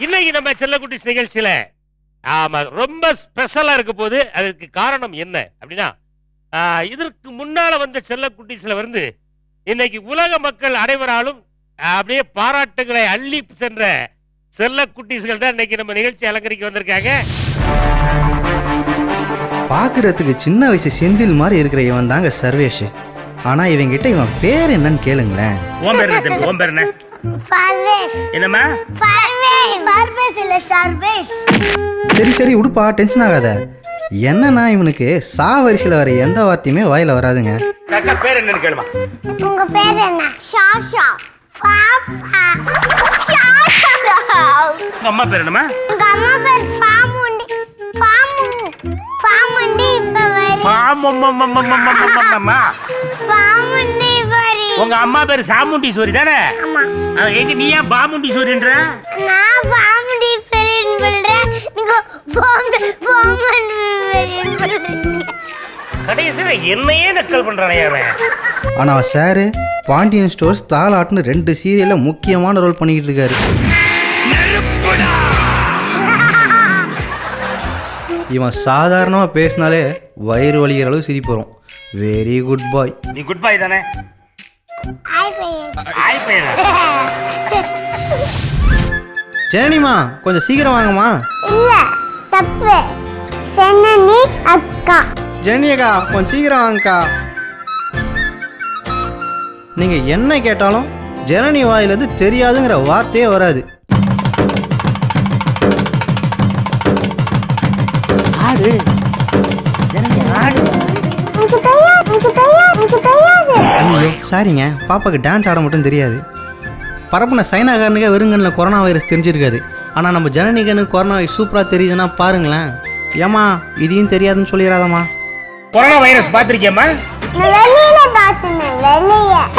இன்னைக்கு நம்ம செல்லக்குட்டி நிகழ்ச்சியில ஆமா ரொம்ப ஸ்பெஷலா இருக்க போது அதுக்கு காரணம் என்ன அப்படின்னா இதற்கு முன்னால வந்த செல்லக்குட்டிஸ்ல வந்து இன்னைக்கு உலக மக்கள் அனைவராலும் அப்படியே பாராட்டுகளை அள்ளி சென்ற செல்லக்குட்டிஸ்கள் தான் இன்னைக்கு நம்ம நிகழ்ச்சி அலங்கரிக்க வந்திருக்காங்க. பார்க்கறதுக்கு சின்ன வயசு செந்தில் மாதிரி இருக்கிற இவன் தாங்க சர்வேஷ். ஆனா இவங்கிட்ட இவன் பேர் என்னன்னு கேளுங்களேன். ஓம் பேர் என்ன தம்பி ஓம் பேர் என்ன? ஃபர்வேஷ் என்னம்மா? இல்ல சர்வேஷ் சரி சரி உடுப்பா டென்ஷன் ஆகாத. என்னன்னா இவனுக்கு சா வரிசையில் வர எந்த வார்த்தையுமே வாயில வராதுங்க. அக்கா பேர் என்னன்னு கேளுமா. உங்க பேர் என்ன? ஷாஷா ஃபா ஃபா. ஷாஷா உங்க அம்மா பேர் என்னம்மா? உங்க அம்மா பேர் ஃபாமுண்டி. ஃபாமு ஃபாமுண்டி இப்ப வரி. பாமம்மா ஃபாமுண்டி வரி உங்க அம்மா பேர் சாமுண்டீஸ்வரி தானே? எங்க நீ ஏன் பாமுண்டீஸ்வரின்ற? நான் ஃபாமுண்டி ஃபெரின் சொல்றேன் நீங்க கடைசியில என்னையே நக்கல் பண்றானே அவன். ஆனா சாரு பாண்டியன் ஸ்டோர்ஸ் தாலாட்டுன்னு ரெண்டு சீரியல்ல முக்கியமான ரோல் பண்ணிக்கிட்டு இருக்காரு. இவன் சாதாரணமாக பேசினாலே வயிறு வலிக்கிற அளவு சிரிப்பு வரும். வெரி குட் பாய் நீ குட் பை தானே? ஜனனிமா கொஞ்சம் சீக்கிரம் வாங்கம்மா. இல்ல தப்பு. சென்னனி அக்கா. ஜெனியக்கா கொஞ்சம் சீக்கிரம் வாங்கக்கா. நீங்க என்ன கேட்டாலும் ஜனனி வாயிலிருந்து தெரியாதுங்கிற வார்த்தையே வராது. ஆடு. ஆடு. சாரிங்க பாப்பாக்கு டான்ஸ் ஆட மட்டும் தெரியாது. பரப்புன சைனாக்காரனுக்கே வெறுங்கண்ணில் கொரோனா வைரஸ் தெரிஞ்சிருக்காது. ஆனால் நம்ம ஜனனிகனுக்கு கொரோனா வைரஸ் சூப்பராக தெரியுதுன்னா பாருங்களேன். ஏம்மா இதையும் தெரியாதுன்னு சொல்லிடாதம்மா கொரோனா வைரஸ் வெளிய.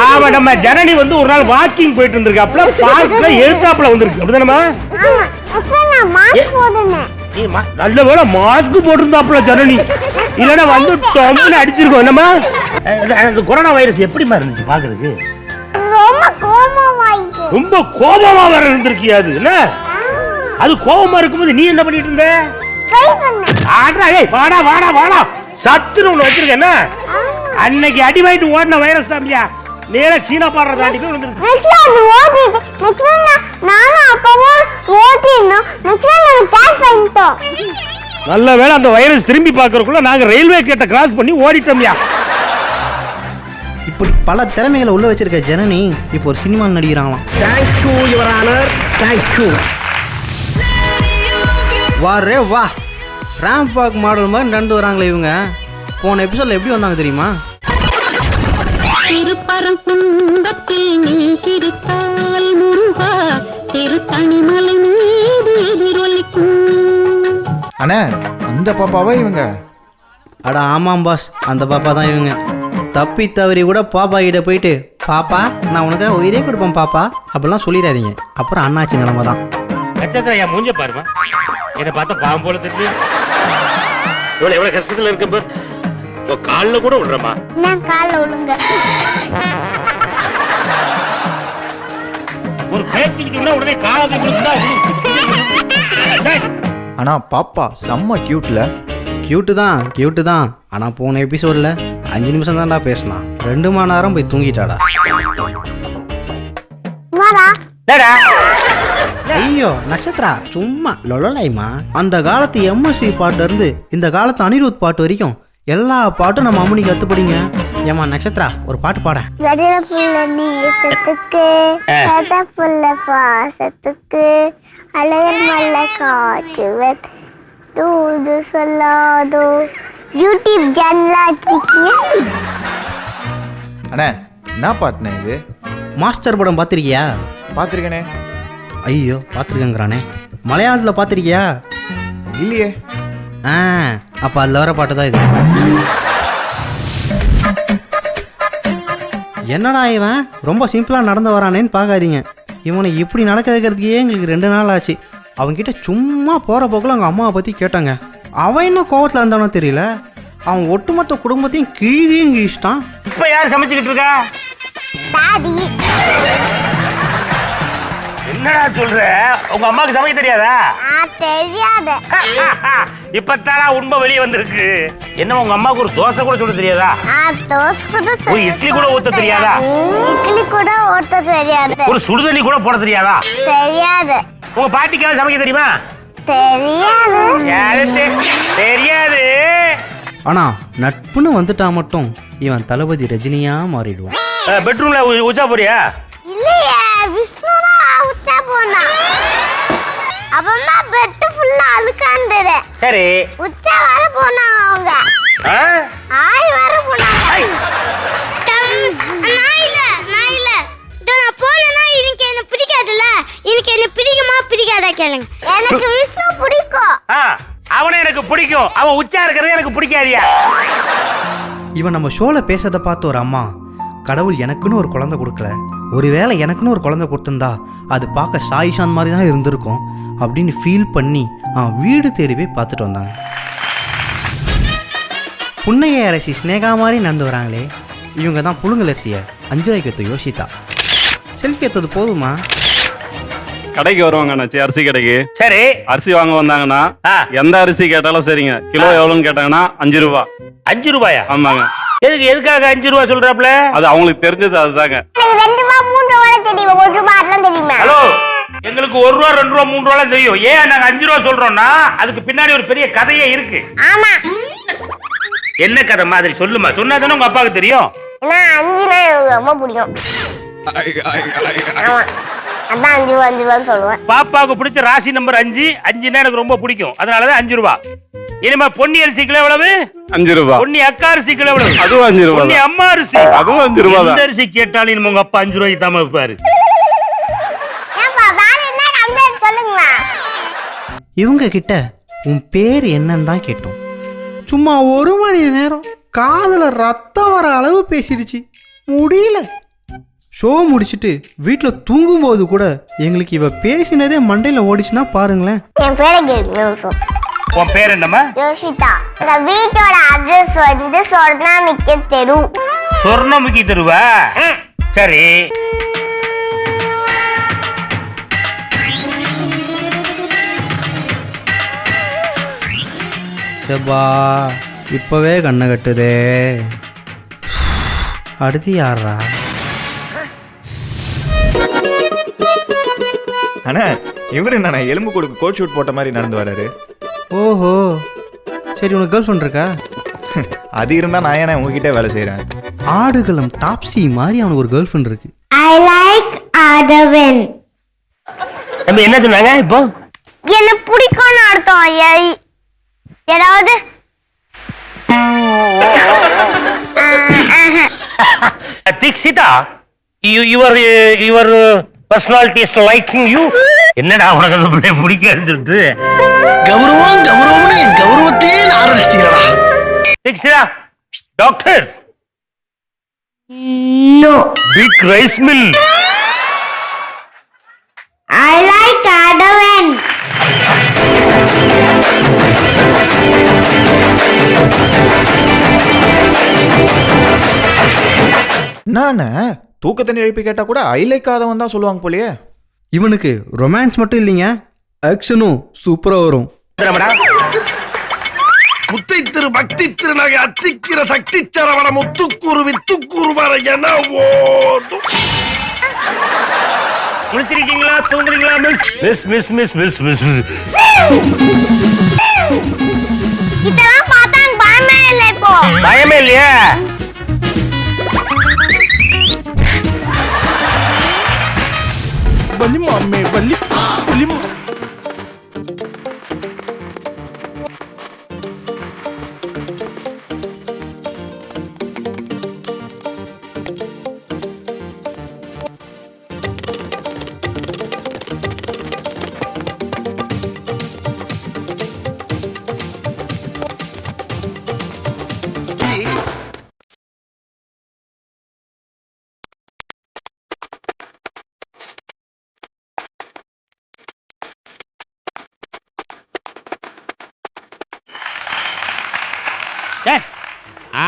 ஆமா நம்ம ஜனனி வந்து ஒரு நாள் வாக்கிங் போயிட்டு இருந்திருக்காப்ல பார்க்ல எழுத்தாப்புல வந்திருக்கு. அப்படிதானமா ஆமா அப்ப நான் மாஸ்க் போடுனேன் நீ மா- நல்ல வேளை மாஸ்க் போட்டிருந்தாப்புல ஜனனி. இல்லனா வந்து டொம்னு அடிச்சிருக்கோம். என்னமா அஹ், அந்த- கொரோனா வைரஸ் எப்படிமா இருந்துச்சு பாக்குறதுக்கு? ரொம்ப கோபமா வர இருந்திருக்கியா அது என்ன? அது கோபமா இருக்கும்போது நீ என்ன பண்ணிட்டு இருந்த? ஆடுறா ஏய் வாடா வாடா வாடா. சத்துரு ஒண்ணு வச்சிருக்க என்ன? அன்னைக்கு அடி வாங்கிட்டு ஓடின வைரஸ் தாம்பியா நேரா சீனா பாடுற தாண்டி போய் பண்ணிட்டோம். நல்ல வேளை அந்த வைரஸ் திரும்பி பார்க்கறதுக்குள்ள நாங்க ரயில்வே கேட்ட கிராஸ் பண்ணி ஓடிட்டோம்யா இப்படி பல திறமைகளை உள்ள வச்சிருக்க ஜனனி இப்போ ஒரு cinema நடிக்கிறாங்களாம் thank you your honour thank you வா ரே வா. ரேம்ப் வாக் மாடல் மாதிரி நடந்து வராங்களே இவங்க. போன எபிசோட்ல எப்படி வந்தாங்க தெரியுமா? திருப்பரங்குன்றத்தில் நீ சிரித்தால் முருகா திருத்தணிமலை மீது எதிரொலிக்கும் அண்ணே அந்த பாப்பாவா இவங்க? அட ஆமாம் பாஸ். அந்த பாப்பா தான் இவங்க. தப்பி தவறி கூட பாப்பா கிட்ட போயிட்டு பாப்பா நான் உனக்கு உயிரே கொடுப்பேன் பாப்பா. அப்படிலாம் சொல்லிடாதீங்க. அப்புறம் அண்ணாச்சி நிலமை தான். நட்சத்திரம் என் மூஞ்ச பாருமா என்னை பார்த்தா பாவம் போல தெரியுது. இவ்வளவு எவ்வளவு கஷ்டத்துல இருக்க. உன் கால்ல கூட விடுறமா நான் கால ஒழுங்க ஒரு பேச்சுக்கிட்டீங்கன்னா உடனே காலத்தை கொடுத்தா ஆனா பாப்பா செம்ம கியூட்ல கியூட்டு தான் கியூட்டு தான். ஆனால் போன எபிசோடில் அஞ்சு நிமிஷம் தான்டா பேசினான் ரெண்டு மணி நேரம் போய் தூங்கிட்டாடா. வாடா. ஐயோ நட்சத்திரா சும்மா லொலலாய்மா அந்த காலத்து எம்எஸ்வி பாட்டுல இருந்து இந்த காலத்து அனிருத் பாட்டு வரைக்கும் எல்லா பாட்டும் நம்ம அம்மனி கத்துப்படிங்க. ஏமா நட்சத்திரா ஒரு பாட்டு பாட. பாசத்துக்கு அழகர் மல்ல காற்றுவன் தூது சொல்லாதோ. யூடியூப் சேனலா வச்சிருக்கீங்க? அண்ணே என்ன பாட்டுண்ணே இது? மாஸ்டர் படம் பார்த்திருக்கியா? பார்த்துருக்கேனே. ஐயோ பார்த்துருக்கேங்கிறானே. மலையாளத்தில் பார்த்திருக்கியா? இல்லையே. ஆ அப்போ அதில் வர பாட்டு தான் இது. என்னடா இவன்? ரொம்ப சிம்பிளாக நடந்து வரானேன்னு பார்க்காதீங்க. இவனை இப்படி நடக்க வைக்கிறதுக்கே எங்களுக்கு ரெண்டு நாள் ஆச்சு. அவன்கிட்ட சும்மா போகிற போக்கில் அவங்க அம்மாவை பற்றி கேட்டாங்க. அவன் என்ன கோவத்தில் இருந்தானோ தெரியல. அவன் ஒட்டுமொத்த குடும்பத்தையும் கீழேயும் கீழிச்சிட்டான். இப்ப யார் சமைச்சுக்கிட்டு இருக்கா? என்ன என்னடா சொல்ற? உங்க அம்மாக்கு சமைக்க தெரியாதா? ஆ தெரியாது. இப்பத்தானா உண்மை வெளியே வந்திருக்கு. என்ன உங்க அம்மாவுக்கு ஒரு தோசை கூட சுட தெரியாதா? ஆ தோசை கூட ஒரு இட்லி கூட ஊத்த தெரியாதா. இட்லி கூட ஓட்ட தெரியாது. ஒரு சுடுதண்ணி கூட போட தெரியாதா? தெரியாது. உங்க பாட்டிக்காவது சமைக்க தெரியுமா? தெரியாது. தெரியாது. ஆனால் நட்புன்னு வந்துட்டா மட்டும் இவன் தளபதி ரஜினியா மாறிடுவான். பெட்ரூம்ல உச்சா போறியா? இல்லையே விஷ்ணு உச்சா போனா. அப்புறமா பெட்டு ஃபுல்லா அழுக்காந்துரு சரி. உச்சா வர போனாங்க அவங்க. பிடிக்கும் அவன் உச்சா இருக்கிறது எனக்கு பிடிக்காதியா? இவன் நம்ம ஷோல பேசுறத பார்த்து ஒரு அம்மா கடவுள் எனக்குன்னு ஒரு குழந்தை கொடுக்கல. ஒருவேளை எனக்குன்னு ஒரு குழந்தை கொடுத்துருந்தா அது பார்க்க சாயிஷான் மாதிரி தான் இருந்திருக்கும் அப்படின்னு ஃபீல் பண்ணி அவன் வீடு தேடி போய் பார்த்துட்டு வந்தாங்க. புன்னைய அரசி ஸ்னேகா மாதிரி நடந்து வராங்களே இவங்க தான் புழுங்கலரிசியை அஞ்சு ரூபாய்க்கு எடுத்து யோசித்தா செல்ஃபி எடுத்தது போதுமா? கடைக்கு வருவாங்க அண்ணாச்சி அரிசி கடைக்கு. சரி. அரிசி வாங்க வந்தாங்கன்னா ஆ. எந்த அரிசி கேட்டாலும் சரிங்க. கிலோ எவ்வளோன்னு கேட்டாங்கன்னா அஞ்சு ரூபா. அஞ்சு ரூபாயா? ஆமாங்க. எதுக்கு எதுக்காக அஞ்சு ரூபா சொல்றாப்ல அது அவங்களுக்கு தெரிஞ்சது அதுதாங்க. எனக்கு ரெண்டு ரூபா மூணு ரூபா தெரியுமா? ஒரு ரூபா அதெல்லாம் தெரியுமா? ஹலோ எங்களுக்கு ஒரு ரூபா ரெண்டு ரூபா மூணு ரூபா தெரியும். ஏன் நாங்க அஞ்சு ரூபா சொல்றோம்னா அதுக்கு பின்னாடி ஒரு பெரிய கதையே இருக்கு. ஆமா. என்ன கதை மாதிரி சொல்லுமா? சொன்னா தானே உங்க அப்பாவுக்கு தெரியும். ஏன்னா அஞ்சுனா எனக்கு ரொம்ப பிடிக்கும். ஆமா. அதான் அஞ்சு ரூபா அஞ்சு ரூபான்னு சொல்லுவேன். பாப்பாவுக்கு பிடிச்ச ராசி நம்பர் அஞ்சு. அஞ்சுன்னா எனக்கு ரொம்ப பிடிக்கும். அதனாலதான் அஞ்சு ரூபா. இனிமே பொன்னி அரிசி கிலோ எவ்வளவு? அஞ்சு ரூபா. பொன்னி அக்கா அரிசி கிலோ எவ்வளவு? அதுவும் அஞ்சு ரூபா பொன்னி தான். அம்மா அரிசி. அதுவும் அஞ்சு ரூபா தான். எந்த அரிசி கேட்டாலும் இனிமே உங்க அப்பா அஞ்சு ரூபாய்க்கு தாம வைப்பாரு. இவங்க கிட்ட உன் பேர் என்னன்னு தான் கேட்டோம். சும்மா ஒரு மணி நேரம் காதில் ரத்தம் வர அளவு பேசிடுச்சு. முடியல. ஷோ முடிச்சிட்டு வீட்டில் தூங்கும்போது கூட எங்களுக்கு இவ பேசினதே மண்டையில் ஓடிச்சுன்னா பாருங்களேன். என் பேரை உன் பேர் என்னம்மா? யோசிதா இந்த வீட்டோட அட்ரஸ் வந்து சொர்ணா மிக்க தெரு. சொர்ணமுகி தருவா? சரி. செபா இப்போவே கண்ணை கட்டுதே. அடுத்து யாரா அண்ணா இவரு என்னண்ணா எலும்பு கொடுக்கு கோட் ஷூட் போட்ட மாதிரி நடந்து வராரு. ஓஹோ. சரி உனக்கு கேர்ள் ஃப்ரெண்ட் இருக்கா? அது இருந்தா நான் ஏன்னா உங்ககிட்ட வேலை செய்றேன். ஆடுகளம் டாப்ஸி மாதிரி அவனுக்கு ஒரு கேர்ள் ஃப்ரெண்ட் இருக்கு. ஐ லைக் ஆதவன் தம்பி என்ன சொன்னாங்க இப்போ? என்ன பிடிக்கும்னு அர்த்தம் ஏய், ஏதாவது? Dikshita your your personality is liking you என்னடா உனக்கு அந்த பிள்ளை பிடிக்காதுன்னு சொல்லிட்டு கௌரவம் கௌரவம்னு என் கௌரவத்தையே ஆரம்பிச்சிட்டீங்களா? Dikshita doctor no big rice mill I like Aadhavan என்னண்ணே தூக்க தண்ணி எழுப்பி கேட்டா கூட ஐலைக்காதவன் தான் சொல்லுவாங்க போலயே. இவனுக்கு ரொமான்ஸ் மட்டும் இல்லைங்க ஆக்ஷனும் சூப்பராக வரும். முத்தை திரு பக்தி திருநகை அத்திக்கிற சக்தி சரவண முத்துக்கூறு வித்துக்கூறு வர என ஓடும். முடிச்சிருக்கீங்களா தூங்குறீங்களா miss miss miss miss miss miss இதெல்லாம் பார்த்தா பயமே இல்லை இப்போ. பயமே இல்லையா? வலி மாமே வலி வலி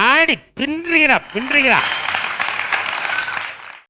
ஆடி பின்றுகிறா பின்றுகிறா